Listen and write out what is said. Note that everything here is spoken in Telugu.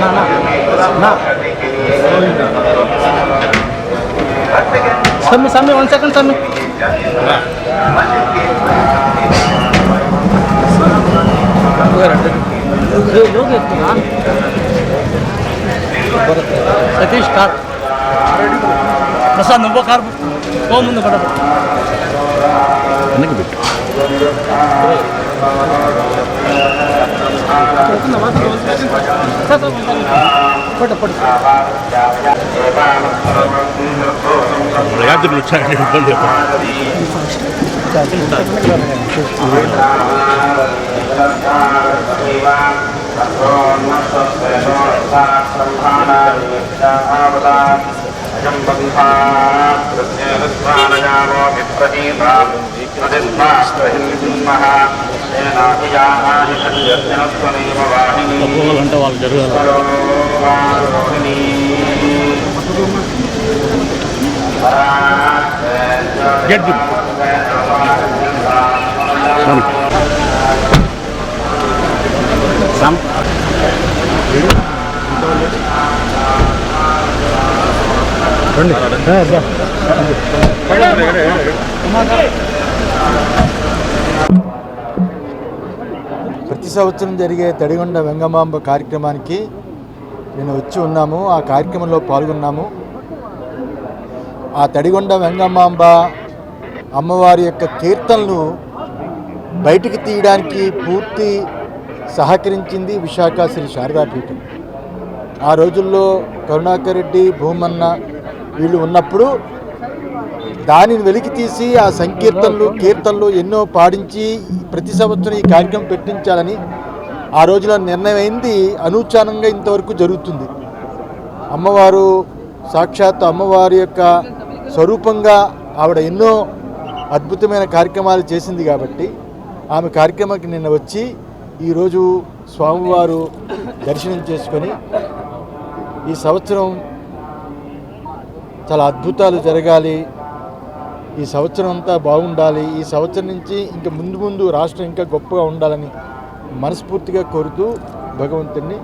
না না না সামনে সামনে ওয়ান সেকেন্ড সামনে ಸತೀಶ್ ಕಾರ್ ಪ್ರಸಾದ್ ನೊಬ್ಬ ಕಾರ್ ಹೋಗ್ ಮುಂದೆ ಬಡ ನನಗೆ ಬಿಟ್ಟು Regatele lui Ciani un po' di Thank you. తప్పుకోవాలంటే వాళ్ళు జరగాలి. గడ్డి సమ్ ప్రతి సంవత్సరం జరిగే తడిగొండ వెంగమాంబ కార్యక్రమానికి నేను వచ్చి ఉన్నాము. ఆ కార్యక్రమంలో పాల్గొన్నాము. ఆ తడిగొండ వెంగమాంబ అమ్మవారి యొక్క కీర్తనలు బయటికి తీయడానికి పూర్తి సహకరించింది విశాఖ శ్రీ శారదాపీఠం ఆ రోజుల్లో కరుణాకర్ రెడ్డి భూమన్న వీళ్ళు ఉన్నప్పుడు దానిని వెలికి తీసి ఆ సంకీర్తనలు కీర్తనలు ఎన్నో పాడించి ప్రతి సంవత్సరం ఈ కార్యక్రమం పెట్టించాలని ఆ రోజున నిర్ణయం అయింది అనూచానంగా ఇంతవరకు జరుగుతుంది. అమ్మవారు సాక్షాత్ అమ్మవారి యొక్క స్వరూపంగా ఆవిడ ఎన్నో అద్భుతమైన కార్యక్రమాలు చేసింది కాబట్టి ఆమె కార్యక్రమానికి నిన్న వచ్చి ఈరోజు స్వామివారు దర్శనం చేసుకొని ఈ సంవత్సరం చాలా అద్భుతాలు జరగాలి. ఈ సంవత్సరం అంతా బాగుండాలి. ఈ సంవత్సరం నుంచి ఇంకా ముందు ముందు రాష్ట్రం ఇంకా గొప్పగా ఉండాలని మనస్ఫూర్తిగా కోరుతూ భగవంతుణ్ణి